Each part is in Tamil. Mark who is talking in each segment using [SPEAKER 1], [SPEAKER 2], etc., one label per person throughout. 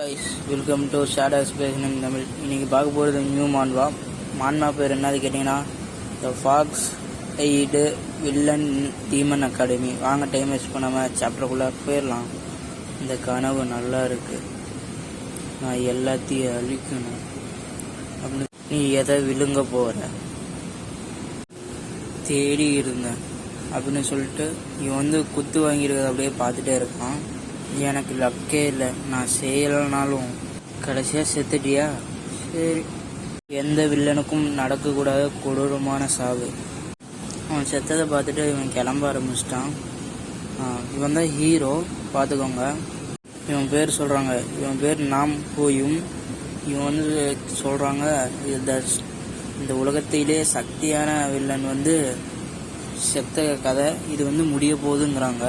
[SPEAKER 1] Guys welcome to shadow space in Tamil இன்னைக்கு பார்க்க போகிறது நியூ மான்வா மான்மா பேர் என்னது கேட்டிங்கன்னா the fox eyed villain demon academy வாங்க டைம் வேஸ்ட் பண்ணாமல் சாப்டருக்குள்ளே போயிடலாம். இந்த கனவு நல்லா இருக்குது நான் எல்லாத்தையும் அழிக்கணும். அப்படின்னு நீ எதை விழுங்க போகிற தேடி இருந்தேன். அப்படின்னு சொல்லிட்டு இவன் வந்து குத்து வாங்கியிருக்கிறத அப்படியே பார்த்துட்டே இருக்கான். எனக்கு லக்கே இல்லை. நான் செய்யலைனாலும் கடைசியாக செத்துட்டியா? சரி. எந்த வில்லனுக்கும் நடக்கக்கூடாத கொடூரமான சாவு. அவன் செத்ததை பார்த்துட்டு இவன் கிளம்ப ஆரம்பிச்சிட்டான். இவன் தான் ஹீரோ பார்த்துக்கோங்க. இவன் பேர் சொல்கிறாங்க இவன் பேர் நாம் போயும். இவன் வந்து சொல்கிறாங்க இந்த இந்த உலகத்திலே சக்தியான வில்லன் வந்து செத்த கதை. இது வந்து முடிய போகுதுங்கிறாங்க.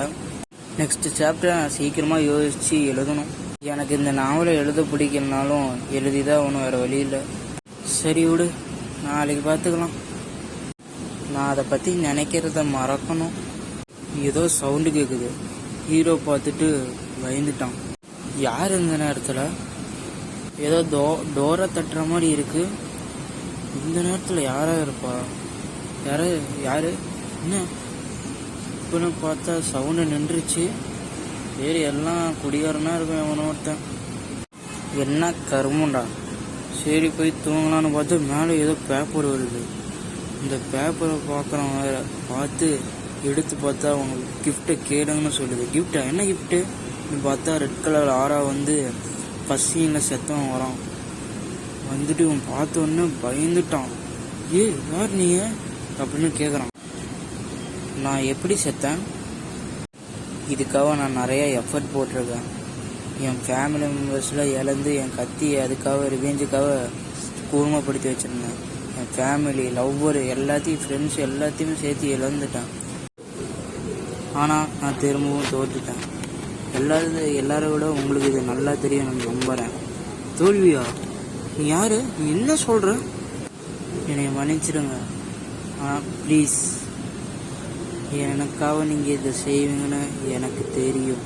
[SPEAKER 1] நெக்ஸ்ட் சாப்டர் நான் சீக்கிரமாக யோசித்து எழுதணும். எனக்கு இந்த நாவலை எழுத பிடிக்கலனாலும் எழுதி தான் ஒன்றும் வேறு வழி இல்லை. சரி விடு நாளைக்கு பார்த்துக்கலாம் நான் அதை பற்றி நினைக்கிறத மறக்கணும். ஏதோ சவுண்டு கேட்குது ஹீரோ பார்த்துட்டு பயந்துட்டான். யார் இந்த நேரத்தில்? ஏதோ டோ டோரை தட்டுற மாதிரி இருக்கு. இந்த நேரத்தில் யாராக இருப்பா? யாரு? யாரு? என்ன? இப்போன்னு பார்த்தா சவுண்டு நின்றுச்சு. சரி எல்லாம் குடிகாரனாக இருக்கும் எவனோ ஒருத்தன். என்ன கருமண்டா? சரி போய் தூங்கலான்னு பார்த்து மேலே ஏதோ பேப்பர் வருது. இந்த பேப்பரை பார்க்குறவன் வேற. பார்த்து எடுத்து பார்த்தா அவங்களுக்கு கிஃப்ட்டை கேளுங்கன்னு சொல்லுது. கிஃப்டா என்ன கிஃப்ட்டு பார்த்தா ரெட் கலர் ஆரா வந்து பசியில் சீனில் செத்தவன் வரான். வந்துட்டு இவன் பார்த்த உடனே பயந்துட்டான். ஏ யார் நீ? அப்படின்னு கேட்குறான் நான் எப்படி செத்தேன்? இதுக்காக நான் நிறைய எஃபர்ட் போட்டிருக்கேன். என் ஃபேமிலி மெம்பர்ஸில் இழந்து என் கத்தி அதுக்காக ரிவெஞ்சுக்காக கூர்மப்படுத்தி வச்சுருந்தேன். என் ஃபேமிலி லவ்வர் எல்லாத்தையும் ஃப்ரெண்ட்ஸ் எல்லாத்தையுமே சேர்த்து இழந்துட்டேன். ஆனால் நான் திரும்பவும் தோற்றுட்டேன் எல்லாரும் எல்லாரை விட உங்களுக்கு இது நல்லா தெரியும் நான் நம்புகிறேன் தோல்வியா? நீ யார்? நீ என்ன சொல்கிற என்னை மன்னிச்சிடுங்க. ஆனால் ப்ளீஸ் எனக்காக நீங்கள் இதை செய்வீங்கன்னு எனக்கு தெரியும்.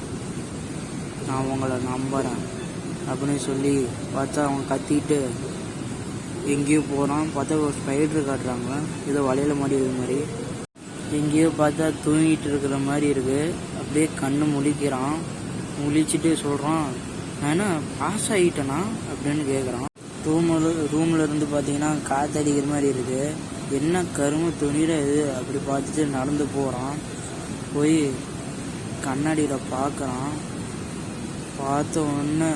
[SPEAKER 1] நான் உங்களை நம்புகிறேன் அப்படின்னு சொல்லி பார்த்தா அவங்க கத்திட்டு எங்கேயோ போகிறான் பார்த்தா ஒரு ஸ்பைடர் காட்டுறாங்க. ஏதோ வலையில மாடி இருக்கிற மாதிரி. எங்கேயோ பார்த்தா தூங்கிட்டு இருக்கிற மாதிரி இருக்கு. அப்படியே கண்ணு முழிக்கிறான். முழிச்சிட்டு சொல்கிறான் நான் என்ன பாஸ் ஆகிட்டேனா அப்படின்னு கேட்குறான் ரூமில் ரூமில் இருந்து பார்த்தீங்கன்னா காற்று அடிக்கிற மாதிரி இருக்குது என்ன கரும துணியில் இது? அப்படி பார்த்துட்டு நடந்து போகிறான் போய் கண்ணாடியில் பார்க்குறான் பார்த்த உடனே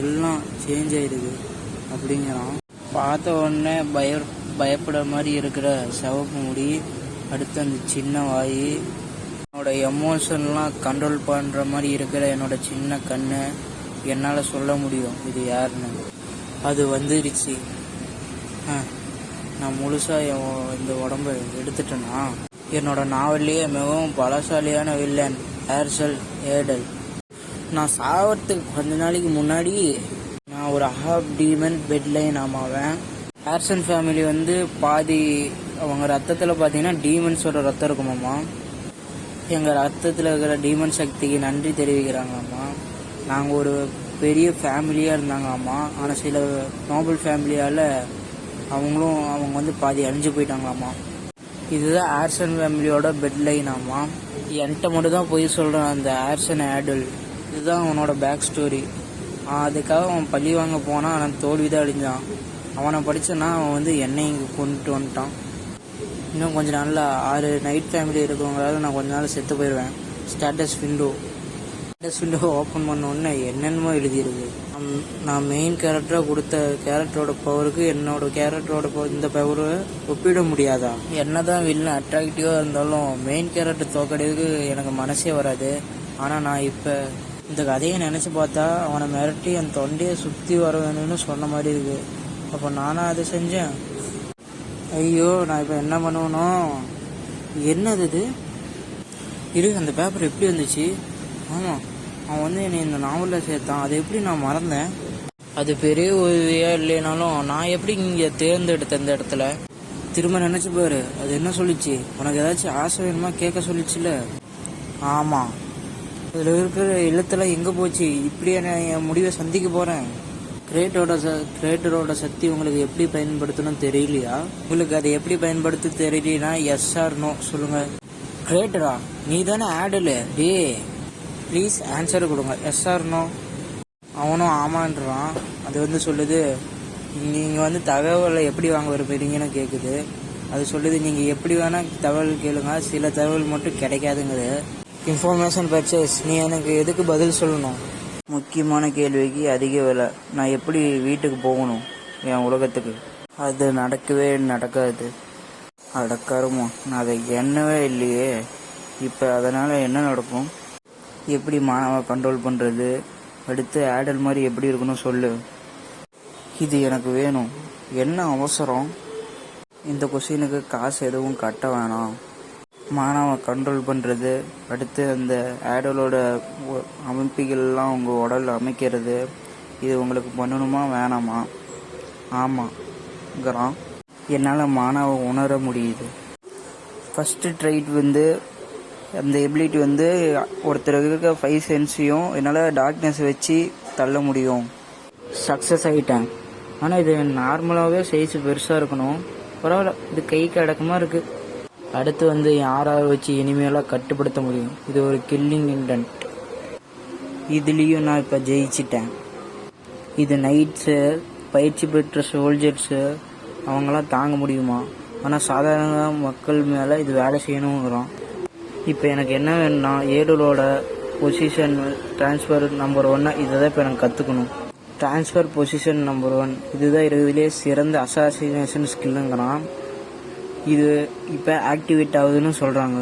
[SPEAKER 1] எல்லாம் சேஞ்ச் ஆயிடுது அப்படிங்கிறான். பார்த்த உடனே பய பயப்பட மாதிரி இருக்கிற சிவப்பு முடி அடுத்து அந்த சின்ன வாய் என்னோட எமோஷன்லாம் கண்ட்ரோல் பண்ணுற மாதிரி இருக்கிற என்னோட சின்ன கண்ணு என்னால் சொல்ல முடியும். இது யாருன்னு. அது வந்துடுச்சு ஆ, நான் முழுசாக என் இந்த உடம்ப எடுத்துட்டேன்னா என்னோட நாவல்லையே மிகவும் பலசாலியான வில்லன் ஏர்செல் ஏடல். நான் சாவத்துக்கு கொஞ்ச நாளைக்கு முன்னாடி நான் ஒரு ஹாப் டீமன் பெட்லைன் ஆமாவேன். ஹேர்சன் ஃபேமிலி வந்து பாதி அவங்க ரத்தத்தில் பார்த்தீங்கன்னா டீமன்ஸோட ரத்தம் இருக்குமாம்மா. எங்கள் ரத்தத்தில் இருக்கிற டீமன் சக்திக்கு நன்றி தெரிவிக்கிறாங்கம்மா நாங்கள் ஒரு பெரிய ஃபேமிலியாக இருந்தாங்க அம்மா ஆனால் சில நோபல் ஃபேமிலியால் அவங்களும் அவங்க வந்து பாதி அழிஞ்சு போயிட்டாங்களாம்மா இதுதான் ஆர்சன் ஃபேமிலியோட பெட் லைனாமா என்கிட்ட மட்டும் தான் போய் சொல்கிறான் அந்த ஆர்சன் ஆடல் இதுதான் அவனோட பேக் ஸ்டோரி அதுக்காக அவன் பள்ளி வாங்க போனால் ஆனால் தோல்வி தான் அழிஞ்சான் அவனை படித்தனா அவன் வந்து என்னை இங்கே கொண்டுட்டு வந்துட்டான். இன்னும் கொஞ்ச நாளில் ஆறு நைட் ஃபேமிலி இருக்கிறவங்களால நான் கொஞ்ச நாள் செத்து போயிடுவேன் status window status window open பண்ண உடனே என்னென்னமோ எழுதியிருக்கு நான் மெயின் கேரக்டராக கொடுத்த கேரக்டரோட பவருக்கு என்னோட கேரக்டரோட இந்த பவரை ஒப்பிட முடியாதா? என்னதான் வில்லன் அட்ராக்டிவாக இருந்தாலும் மெயின் கேரக்டர் தோக்கடிக்கு எனக்கு மனசே வராது. ஆனால் நான் இப்போ இந்த கதையை நினச்சி பார்த்தா அவனை மிரட்டி என் தொண்டையை சுற்றி வர வேணும்னு சொன்ன மாதிரி இருக்கு. அப்போ நானாக அதை செஞ்சேன். ஐயோ நான் இப்போ என்ன பண்ணுவனும் என்னது இது? இரு அந்த பேப்பர் எப்படி வந்துச்சு? ஆமாம் அவன் வந்து என்னை இந்த நாவலில் சேர்த்தான். அது எப்படி நான் மறந்தேன்? அது பெரிய உதவியா இல்லைனாலும் நான் எப்படி இங்கே தேர்ந்தெடுத்த இந்த இடத்துல? திரும்ப நினச்சி பாரு. அது என்ன சொல்லிச்சு? உனக்கு ஏதாச்சும் ஆசை வேணுமா கேட்க சொல்லிச்சுல? ஆமாம் இதில் இருக்கிற எழுத்தெல்லாம் எங்கே போச்சு? இப்படியே நான் என் முடிவை சந்திக்க போகிறேன் கிரேட்டரோட ச கிரேட்டரோட சக்தி உங்களுக்கு எப்படி பயன்படுத்தணும் தெரியலையா? உங்களுக்கு அதை எப்படி பயன்படுத்த தெரியலனா எஸ் ஆர் நோ சொல்லுங்கள் கிரேட்டரா நீ தானே ஆடலு டே ப்ளீஸ் ஆன்சர் கொடுங்க. எஸ் ஆர்னோ அவனும் ஆமான்றான். அது வந்து சொல்லுது நீங்கள் வந்து தகவலை எப்படி வாங்க விரும்புறீங்கன்னு கேட்குது அது சொல்லுது நீங்கள் எப்படி வேணால் தகவல் கேளுங்க. சில தகவல் மட்டும் கிடைக்காதுங்குது. இன்ஃபர்மேஷன் பர்ச்சேஸ் நீ எனக்கு எதுக்கு பதில் சொல்லணும்? முக்கியமான கேள்விக்கு அதிக விலை. நான் எப்படி வீட்டுக்கு போகணும் என் உலகத்துக்கு? அது நடக்கவே நடக்காது. அடக்காரமோ. நான் அதை எண்ணவே இல்லையே. இப்போ அதனால் என்ன நடக்கும்? எப்படி மாணவ கண்ட்ரோல் பண்ணுறது அடுத்து ஆடல் மாதிரி எப்படி இருக்கணும் சொல்லு. இது எனக்கு வேணும். என்ன அவசரம்? இந்த கொஷினுக்கு காசு எதுவும் கட்ட வேணாம். மாணவ கண்ட்ரோல் பண்ணுறது அடுத்து அந்த ஆடலோட அமைப்புகள்லாம் உங்கள் உடல் அமைக்கிறது இது உங்களுக்கு பண்ணணுமா வேணாமா? ஆமாங்கிறான் என்னால் மாணவ உணர முடியுது. ஃபஸ்ட்டு ட்ரைட் வந்து அந்த எபிலிட்டி வந்து ஒருத்தருக்கு இருக்க ஃபைவ் சென்ஸையும் என்னால் டார்க்னஸ் வச்சு தள்ள முடியும். சக்ஸஸ் ஆகிட்டேன் ஆனால் இது நார்மலாகவே சைஸ் பெருசாக இருக்கணும். பரவாயில்ல இது கைக்கு அடக்கமாக இருக்குது அடுத்து வந்து ஆறாறு வச்சு இனிமேலாம் கட்டுப்படுத்த முடியும். இது ஒரு கில்லிங் இன்டென்ட் இதுலேயும் நான் இப்போ ஜெயிச்சிட்டேன். இது நைட்ஸு பயிற்சி பெற்ற சோல்ஜர்ஸு அவங்களாம் தாங்க முடியுமா? ஆனால் சாதாரண மக்கள் மேலே இது வேலை செய்யணுங்கிறோம் இப்போ எனக்கு என்ன வேணும்னா ஏடலோட பொசிஷன் ட்ரான்ஸ்ஃபர் நம்பர் ஒன்று இதை தான் இப்போ எனக்கு கற்றுக்கணும் ட்ரான்ஸ்ஃபர் பொசிஷன் நம்பர் ஒன் இதுதான் இருக்கிறதுலே சிறந்த அசாசினேஷன் ஸ்கில்லுங்கிறான் இது இப்போ ஆக்டிவேட் ஆகுதுன்னு சொல்கிறாங்க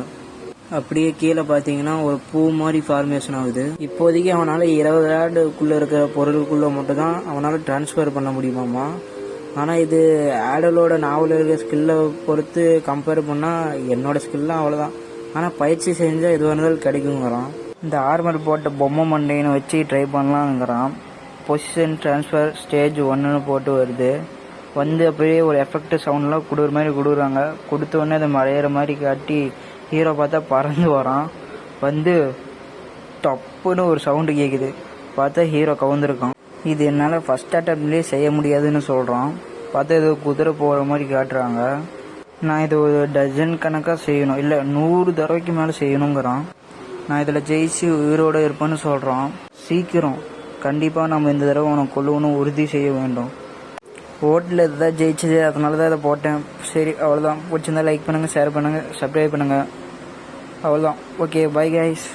[SPEAKER 1] அப்படியே கீழே பார்த்தீங்கன்னா ஒரு பூ மாதிரி ஃபார்மேஷன் ஆகுது. இப்போதைக்கு அவனால் இருபது ஆடுக்குள்ளே இருக்கிற பொருளுக்குள்ளே மட்டும்தான் அவனால் ட்ரான்ஸ்ஃபர் பண்ண முடியுமாம்மா ஆனால் இது ஆடலோட நாவல் இருக்கிற ஸ்கில்லை பொறுத்து கம்பேர் பண்ணால் என்னோடய ஸ்கில்லாம் அவ்வளோதான் ஆனால் பயிற்சி செஞ்சால் எதுவாக இருந்தாலும் கிடைக்குங்கிறான் இந்த ஆர்மர் போட்ட பொம்மை மண்டைன்னு வச்சு ட்ரை பண்ணலாங்கிறான் பொசிஷன் ட்ரான்ஸ்ஃபர் ஸ்டேஜ் ஒன்றுன்னு போட்டு வருது. வந்து அப்படியே ஒரு எஃபெக்ட் சவுண்ட்லாம் கொடுக்குற மாதிரி கொடுக்குறாங்க. கொடுத்த உடனே அதை மறையிற மாதிரி காட்டி ஹீரோ பார்த்தா பறந்து வரான். வந்து டப்புன்னு ஒரு சவுண்டு கேட்குது பார்த்தா ஹீரோ கவுந்திருக்கான். இது என்னால் ஃபஸ்ட் அட்டம்ப்ட்லேயே செய்ய முடியாதுன்னு சொல்கிறான் பார்த்தா ஏதோ குதிரை போகிற மாதிரி காட்டுறாங்க. நான் இது ஒரு டஜன் கணக்காக செய்யணும். இல்லை நூறு தடவைக்கு மேலே செய்யணுங்கிறான். நான் இதில் ஜெயிச்சு உயிரோடு இருப்பேன்னு சொல்கிறான் சீக்கிரம். கண்டிப்பாக நம்ம இந்த தடவை உனக்கு கொள்ளுவனும் உறுதி செய்ய வேண்டும். ஓட்டில் இதுதான் ஜெயிச்சது. அதனால தான் இதை போட்டேன். சரி அவ்வளோதான் பிடிச்சிருந்தா லைக் பண்ணுங்கள் ஷேர் பண்ணுங்கள் சப்ஸ்கிரைப் பண்ணுங்கள் அவ்வளோதான் ஓகே பை கைஸ்